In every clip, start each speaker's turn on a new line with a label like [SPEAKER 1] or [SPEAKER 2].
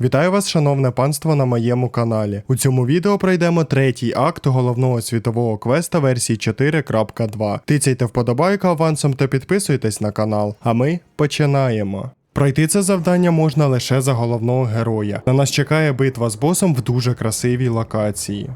[SPEAKER 1] Вітаю вас, шановне панство, на моєму каналі. У цьому відео пройдемо третій акт головного світового квеста версії 4.2. Тицяйте вподобайку авансом та підписуйтесь на канал. А ми починаємо. Пройти це завдання можна лише за головного героя. На нас чекає битва з босом в дуже красивій локації.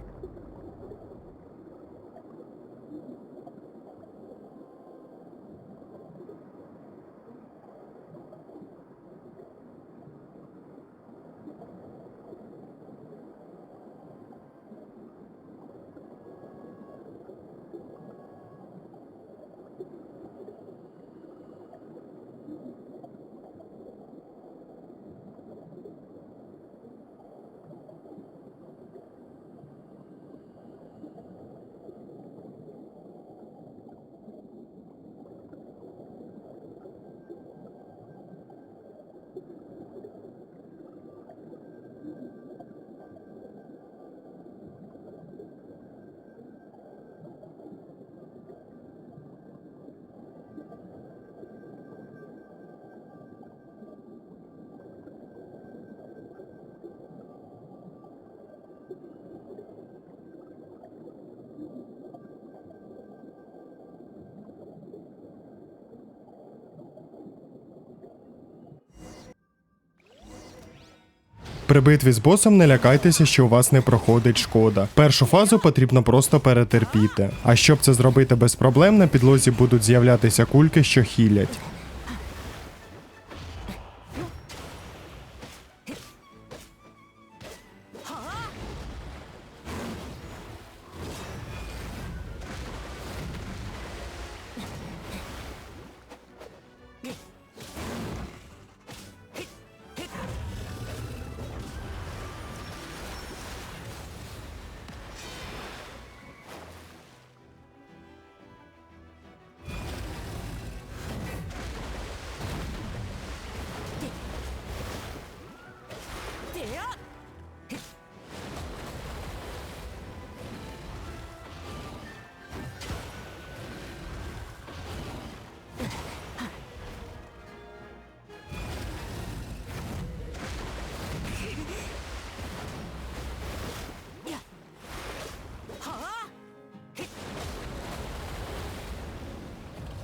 [SPEAKER 1] При битві з босом не лякайтеся, що у вас не проходить шкода. Першу фазу потрібно просто перетерпіти. А щоб це зробити без проблем, на підлозі будуть з'являтися кульки, що хілять.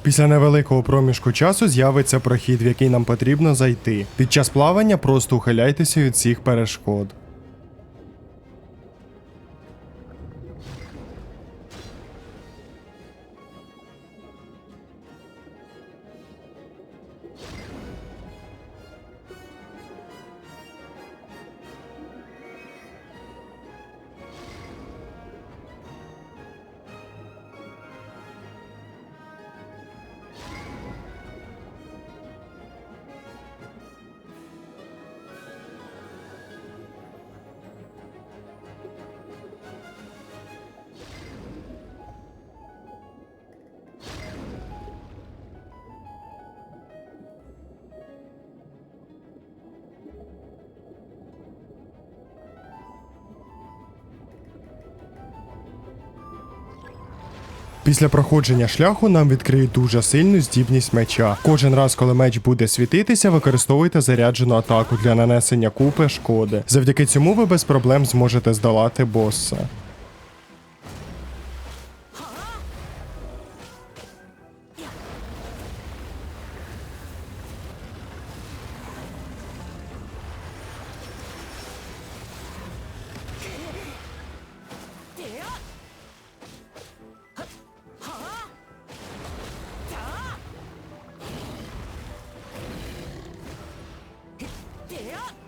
[SPEAKER 1] Після невеликого проміжку часу з'явиться прохід, в який нам потрібно зайти. Під час плавання просто ухиляйтеся від всіх перешкод. Після проходження шляху нам відкриють дуже сильну здібність меча. Кожен раз, коли меч буде світитися, використовуйте заряджену атаку для нанесення купи шкоди. Завдяки цьому ви без проблем зможете здолати босса. hierher?